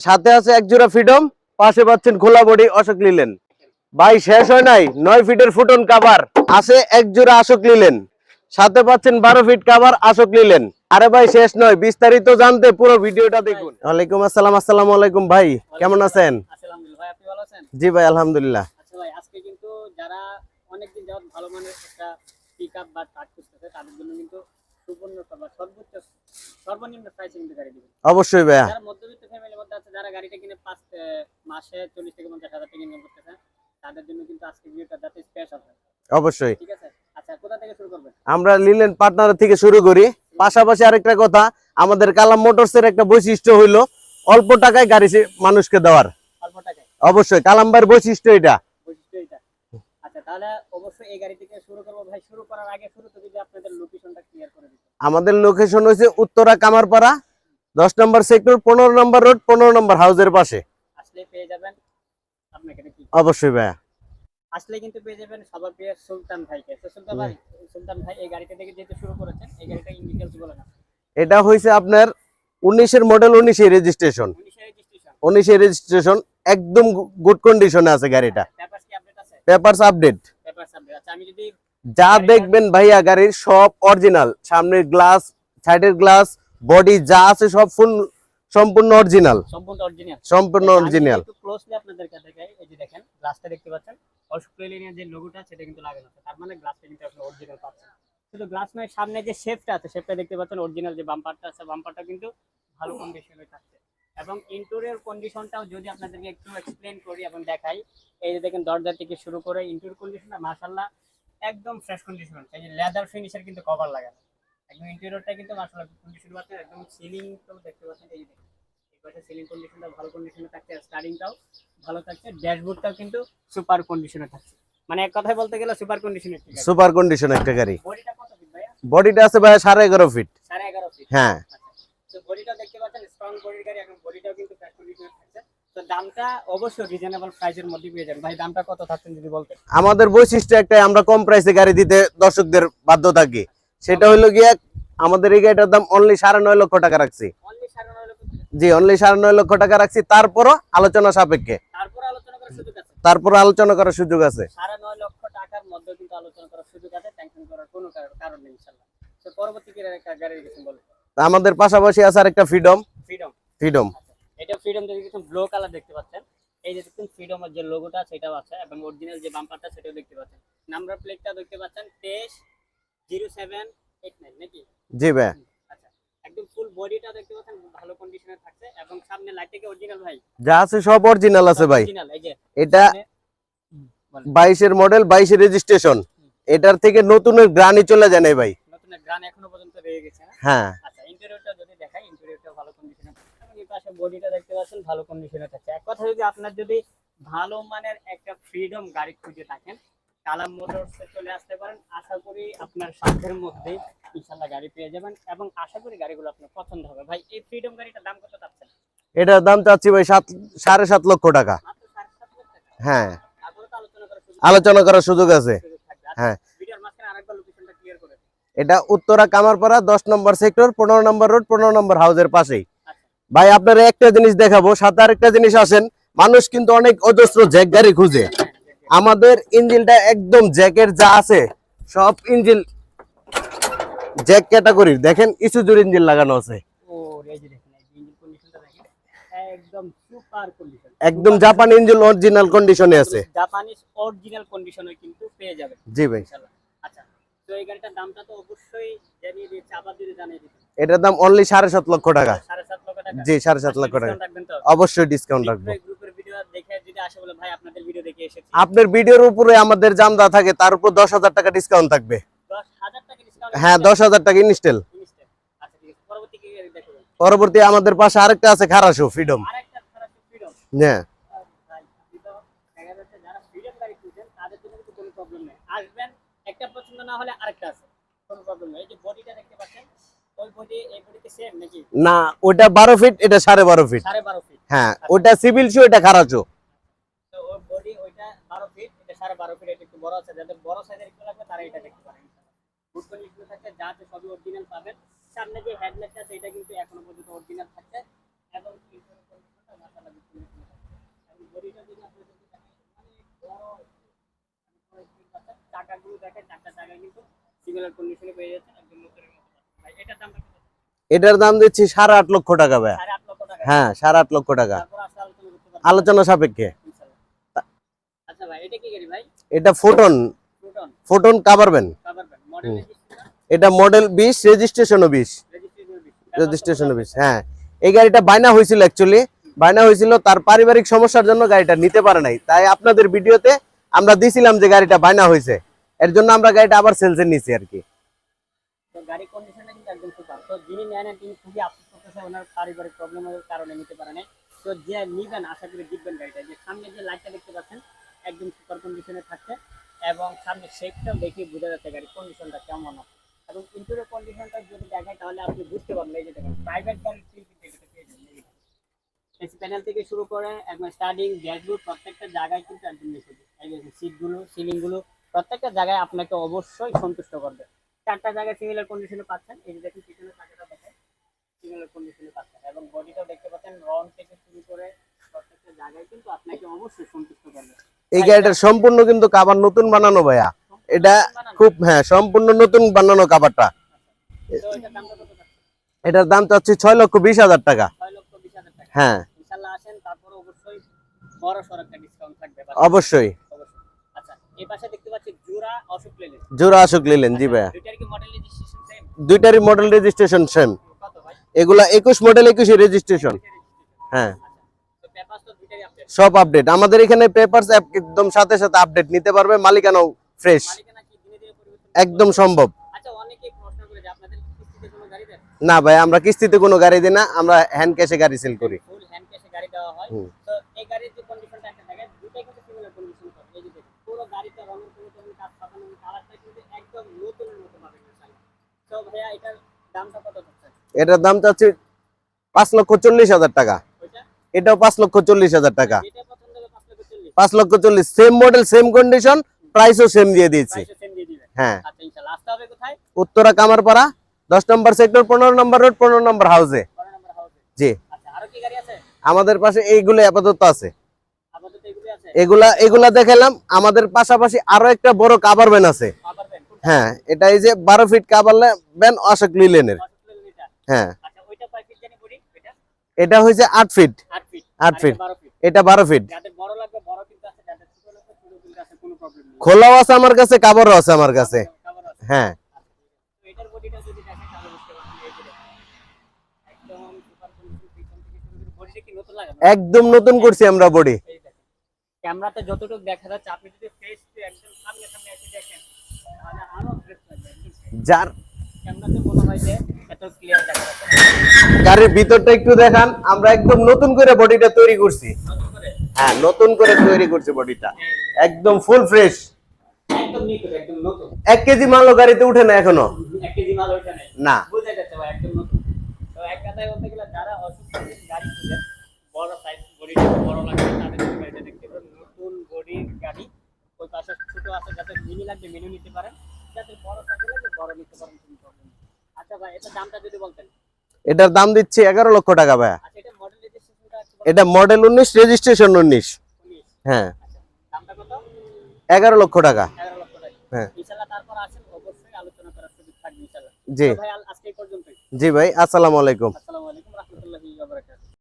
সাথে আছে এক জোড়া ফ্রিডম পাশে পাচ্ছেন খোলা বডি অশোক লিলেন। ভাই শেষ হয় নাই নয় ফিটের ফুটন কাভার আছে এক জোড়া আশোক লিলেন। সাথে পাচ্ছেন বারো ফিট কাবার আশোক লিলেন। আরে ভাই শেষ নয় বিস্তারিত জানতে পুরো ভিডিওটা দেখুন। ওয়ালাইকুম আসসালাম আসসালামু আলাইকুম ভাই কেমন আছেন? আলহামদুলিল্লাহ ভাই আপনি ভালো আছেন? জি ভাই আলহামদুলিল্লাহ। আচ্ছা আজকে কিন্তু যারা অনেকদিন যাবত ভালো মানের একটা পিক আপ বা ট্রাক খুঁজতেছে তাদের জন্য কিন্তু সুবর্ণ সর্বোচ্চ সর্বনিম্ন প্রাইসে কিন্তু গাড়ি দিবেন। অবশ্যই ভাইয়া যারা মধ্যবিত্ত ফ্যামিলির মধ্যে আছে যারা গাড়িটা কিনে পাঁচ আহ, মাসে চল্লিশ থেকে পঞ্চাশ হাজার টাকা ইনকাম করতেছে তাদের জন্য কিন্তু আজকে ভিডিওটা যাতে স্পেশাল হয়। অবশ্যই। ঠিক আছে? আচ্ছা কোথা থেকে শুরু করবেন? আমরা লিলেন পার্টনার থেকে শুরু করি। পাশাপাশি আরেকটা কথা আমাদের কালাম মোটরস এর একটা বৈশিষ্ট্য হইল অল্প টাকায় গাড়ি মানুষকে দেওয়ার। অল্প টাকায়? অবশ্যই কালাম্বার বৈশিষ্ট্য এটা। বৈশিষ্ট্য এটা। আচ্ছা তাহলে অবশ্যই এই গাড়ি থেকে শুরু করব। ভাই শুরু করার আগে শুরুতে যদি আপনাদের লোকেশনটা ক্লিয়ার করে দিতে। আমাদের লোকেশন হয়েছে উত্তরা কামারপাড়া দশ নম্বর সেক্টর পনেরো নম্বর রোড পনেরো নম্বর হাউসের পাশে। আসলে পেয়ে যাবেন। আপনাকে কি অবশ্যই ভাইয়া। আসলে কিন্তু পেয়ে যাবেন সবার প্রিয় সুলতান ভাইকে। তো সুলতান ভাই সুলতান ভাই এই গাড়িটা থেকে যেহেতু শুরু করেছেন এই গাড়িটা ইন ডিটেলস বলে না এটা হইছে আপনার উনিশের মডেল উনিশে রেজিস্ট্রেশন উনিশে রেজিস্ট্রেশন উনিশে রেজিস্ট্রেশন একদম গুড কন্ডিশনে আছে গাড়িটা। পেপারস কি আপডেট আছে? পেপারস আপডেট পেপারস আপডেট আচ্ছা আমি যদি যা দেখবেন ভাইয়া গাড়ির সব অরিজিনাল সামনের গ্লাস সাইডের গ্লাস বডি যা আছে সব ফুল সম্পূর্ণ অরিজিনাল। সম্পূর্ণ অরিজিনাল। সম্পূর্ণ অরিজিনাল। একটু ক্লোজলি আপনাদেরকে দেখাই এই যে দেখেন গ্লাসটা দেখতে পাচ্ছেন? যে লোগোটা সেটা কিন্তু লাগানো আছে। তার মানে গ্লাসটা কিন্তু আপনি অরিজিনাল পাচ্ছেন। শুধু গ্লাস নয় সামনে যে শেপটা আছে শেপটা দেখতে পাচ্ছেন অরিজিনাল যে বাম্পারটা আছে বাম্পারটা কিন্তু ভালো কন্ডিশনে থাকছে। এবং ইন্টেরিয়র কন্ডিশনটাও যদি আপনাদেরকে একটু এক্সপ্লেন করি এবং দেখাই এই যে দেখেন দরজা থেকে শুরু করে ইন্টেরিয়র কন্ডিশনটা মাশাআল্লাহ একদম ফ্রেশ কন্ডিশন এই যে লেদার ফিনিশের কিন্তু কভার লাগানো। একদম ইন্টেরিয়রটা কিন্তু কন্ডিশন পাচ্ছেন একদম সিলিং তো দেখতে পাচ্ছেন এই যে দেখেন। এই পাশে সিলিং কন্ডিশনটা ভালো কন্ডিশনে থাকছে স্টার্টিংটাও ভালো থাকছে ড্যাশবোর্ডটাও কিন্তু সুপার কন্ডিশনে থাকছে। মানে এক কথায় বলতে গেলে সুপার কন্ডিশনে ঠিক সুপার কন্ডিশন একটা গাড়ি। বডিটা কত ফিট ভাইয়া? বডিটা আছে সাড়ে এগারো ফিট সাড়ে এগারো ফিট হ্যাঁ। তো বডিটাও দেখতে পাচ্ছেন স্ট্রং বডির গাড়ি এখন বডিটাও কিন্তু কন্ডিশনে থাকছে। তো দামটা অবশ্যই রিজনেবল প্রাইসের মধ্যে পেয়ে যাবেন। ভাই দামটা কত থাকছেন যদি বলতেন? আমাদের বৈশিষ্ট্য একটাই আমরা কম প্রাইসে গাড়ি দিতে দর্শকদের বাধ্য থাকি সেটা হলো গিয়ে আমাদের এই গাড়িটার দাম অনলি সাড়ে নয় লক্ষ টাকা রাখছি। জি অনলি সাড়ে নয় লক্ষ টাকা রাখছি। তারপরও আলোচনা সাপেক্ষে। তারপরে আলোচনা করার সুযোগ আছে। আমাদের পাশাপাশি আছে আরেকটা ফ্রিডম ফ্রিডম ফ্রিডম এটা ফ্রিডম ব্লু কালার দেখতে পাচ্ছেন। এই যে দেখুন ফ্রিডমের যে লোগোটা সেটাও আছে। এবং অরিজিনাল যে বাম্পারটা সেটাও দেখতে পাচ্ছেন। নাম্বার প্লেটটা দেখতে পাচ্ছেন তেইশ নাকি? জি ভাই। আচ্ছা। একদম ফুল বডিটা দেখতে পাচ্ছেন ভালো কন্ডিশনে থাকছে। এবং সামনে অরিজিনাল ভাই? যা আছে সব অরিজিনাল আছে ভাই। এটা সামনে- হুম, বলেন। বাইশের মডেল বাইশের রেজিস্ট্রেশন এটার থেকে নতুনের গ্রানি চলে যায় ভাই। নতুন গ্রান এখনও পর্যন্ত রয়ে গেছে হ্যাঁ? আচ্ছা ইন্টেরিয়রটা যদি দেখাই ইন্টেরিয়রটা ভালো কন্ডিশনে এই পাশে বডিটা দেখতে পাচ্ছেন ভালো কন্ডিশনে থাকছে। এক কথা যদি আপনার যদি ভালো মানের একটা ফ্রিডম গাড়ি খুঁজে থাকেন কালাম মোটরসে চলে আসতে পারেন। আশা করি আপনার সাধ্যের মধ্যে ইনশাল্লাহ গাড়ি পেয়ে যাবেন এবং আশা করি গাড়িগুলো আপনার পছন্দ হবে। ভাই এই ফ্রিডম গাড়িটার দাম কত চাচ্ছেন? এটার দাম চাচ্ছি ভাই সাত সাড়ে সাত লক্ষ টাকা। হ্যাঁ। আলোচনা করার সুযোগ আলোচনা করার সুযোগ আছে। হ্যাঁ। আচ্ছা করে এটা উত্তরা কামারপাড়া দশ নম্বর সেক্টর পনেরো নম্বর রোড পনেরো নম্বর হাউসের পাশেই। আচ্ছা। ভাই আপনারা একটা জিনিস দেখাবো সাথে আরেকটা জিনিস আসেন। মানুষ কিন্তু অনেক অজস্র জ্যাক গাড়ি খুঁজে। আমাদের ইঞ্জিনটা একদম জ্যাকের যা আছে সব ইঞ্জিন জ্যাক ক্যাটাগরির। দেখেন ইসুজুর ইঞ্জিন লাগানো আছে। একদম জাপান ইঞ্জিন অরিজিনাল কন্ডিশনে আছে। জাপানিজ অরিজিনাল কন্ডিশনে কিন্তু পেয়ে যাবেন। জি ভাই। আচ্ছা তো এই গাড়িটার দামটা তো অবশ্যই জানিয়ে দিয়েছে আবার যদি জানিয়ে দিতে এটার দাম অনলি সাড়ে সাত লক্ষ টাকা। লক্ষ জি সাড়ে সাত লক্ষ টাকা। অবশ্যই ডিসকাউন্ট রাখব। আপনার ভিডিওর উপরে আমাদের জামদা থাকে তার উপর দশ হাজার টাকা ডিসকাউন্ট থাকবে। হ্যাঁ দশ হাজার টাকা ইনস্টেল আচ্ছা ঠিক আছে পরবর্তী আমাদের পাশে আরেকটা আছে খারাসো ফ্রিডম হ্যাঁ। আসবেন একটা পছন্দ না হলে আরেকটা আছে কোনো প্রবলেম নেই। এই যে বডিটা দেখতে পাচ্ছেন ওই বডি এই বডিতে সেম নাকি? না ওটা বারো ফিট এটা সাড়ে বারো ফিট সাড়ে বারো ফিট হ্যাঁ ওটা সিভিল শো এটা খারাচো তো ওর বডি ওইটা বারো ফিট এটা সাড়ে বারো ফিট এটা একটু বড় আছে। যাদের বড় সাইজের একটু লাগবে তারা এটা দেখতে পারেন। কন্ডিশন থাকছে যা আছে সবই অরিজিনাল পাবেন। সামনে যে হেডলাইটটা সেটা কিন্তু এখনও পর্যন্ত অরিজিনাল থাকছে। এবং যদি। চাকাগুলো দেখেন, চারটা চাকা কিন্তু পেয়ে একদম নতুনের মতো ভাই, এটার দামটা এটার দাম দিচ্ছি সাড়ে আট লক্ষ টাকা টাকা। হ্যাঁ সাড়ে আট লক্ষ টাকা। আলোচনা সাপেক্ষে। ভাই, এটা কি গাড়ি ভাই? এটা ফোটন ফোটন model হুম। এটা মডেল বিশ রেজিস্ট্রেশনও বিশ। Registration bill। রেজিস্ট্রেশনও বিশ হ্যাঁ। এই গাড়িটা বায়না হয়েছিল অ্যাকচুয়ালি বায়না হয়েছিল তার পারিবারিক সমস্যার জন্য গাড়িটা নিতে পারে নাই। তাই আপনাদের ভিডিওতে আমরা দিছিলাম যে গাড়িটা বায়না হয়েছে। এর জন্য আমরা গাড়িটা আবার সেলসে নিছি আর কি। তো গাড়ির কন্ডিশনটা কিন্তু একদম সুপার তো যিনি নেন তিনি খুবই আফসোস করতেছে ওনার পারিবারিক প্রবলেমের কারণে নিতে পারে নাই। তো যে নিবেন আশা করি জিতবেন গাড়িটা। যে সামনে যে লাইটটা দেখতে পাচ্ছেন একদম সুপার কন্ডিশনে থাকছে এবং সামনে শেপটাও দেখে বোঝা যাচ্ছে গাড়ির কন্ডিশনটা কেমন আছে। এবং ইন্টেরিয়র কন্ডিশনটা যদি দেখায় তাহলে আপনি বুঝতে পারবেন এই যে দেখেন প্রাইভেট এসি প্যানেল থেকে শুরু করে একদম স্টার্টিং ড্যাশবোর্ড প্রত্যেকটা জায়গায় কিন্তু একদম যে সিটগুলো সিলিংগুলো প্রত্যেকটা জায়গায় আপনাকে অবশ্যই সন্তুষ্ট করবে। চারটা জায়গায় সিমিলার কন্ডিশনে পাচ্ছেন। এই যে দেখুন পিছনে চাকাটা দেখেন সিমিলার কন্ডিশনে পাচ্ছেন। এবং বডিটাও দেখতে পাচ্ছেন রং থেকে শুরু করে প্রত্যেকটা জায়গায় কিন্তু আপনাকে অবশ্যই সন্তুষ্ট করবে। এই গাড়িটার সম্পূর্ণ কিন্তু কাবার নতুন বানানো ভাইয়া। এটা খুব হ্যাঁ সম্পূর্ণ নতুন বানানো কাবারটা এটার দাম চাচ্ছি ছয় লক্ষ বিশ হাজার টাকা। ছয় লক্ষ বিশ হাজার টাকা। হ্যাঁ। অবশ্যই আচ্ছা জোড়া অশোক নিলেন জি ভাইয়া। দুইটারই মডেল রেজিস্ট্রেশন সেম এগুলা একুশ মডেল একুশে রেজিস্ট্রেশন হ্যাঁ। সব আপডেট আমাদের এখানে পেপারস একদম সাথে সাথে আপডেট নিতে পারবে মালিকানাও ফ্রেশ একদম সম্ভব। আচ্ছা না ভাই আমরা কিস্তিতে কোনো গাড়ি দিই না আমরা হ্যান্ড ক্যাশে গাড়ি সেল করি। এটার দামটা হচ্ছে দাম চাচ্ছি পাঁচ লক্ষ চল্লিশ হাজার টাকা। এটাও পাঁচ লক্ষ চল্লিশ হাজার টাকা। পাঁচ লক্ষ চল্লিশ সেম মডেল সেম কন্ডিশন প্রাইসও সেম দিয়ে দিয়েছি। হ্যাঁ। আচ্ছা উত্তরা কামারপাড়া দশ নম্বর সেক্টর পনেরো নম্বর রোড পনেরো নম্বর হাউসে জি। আচ্ছা আমাদের পাশে এইগুলো আপাতত আছে। এগুলি এগুলা দেখালাম। আমাদের পাশাপাশি আরও একটা বড় কাভার ভ্যান আছে। হ্যাঁ এটা এই যে বারো ফিট কাভার ভ্যান অশোক লিলেনের হ্যাঁ আচ্ছা ওইটা কয় ফিট জানি বডি এটা হয়েছে আট ফিট। আট ফিট। এটা বারো ফিট। খোলাও আছে আমার কাছে কাভারও আছে আমার কাছে। হ্যাঁ। একদম নতুন করছি আমরা বডি। ক্যামেরাতে যতটুকু দেখা যাচ্ছে আপনি যদি ফেস একদম সামনে সামনে এসে দেখেন তাহলে আরও যার ক্যামেরাতে মনে হয় যে গাড়ির ভিতরটা একটু দেখান আমরা একদম নতুন করে বডিটা তৈরি করছি। হ্যাঁ নতুন করে তৈরি করছি বডিটা। একদম ফুল ফ্রেশ এক কেজি মালও গাড়িতে উঠে না এখনও। না। ওই পাশে ছোট আছে যাতে মিনি লাগবে মেনু নিতে পারেন। যাতে বড় সাইজ বড় নিতে পারেন। এটার দাম দিচ্ছি এগারো লক্ষ টাকা ভাইয়া। আচ্ছা এটা মডেল উনিশ রেজিস্ট্রেশন উনিশ। হ্যাঁ। আচ্ছা এগারো লক্ষ টাকা। হ্যাঁ। জি। জি ভাই আসসালামু আলাইকুম। আসসালামু আলাইকুম।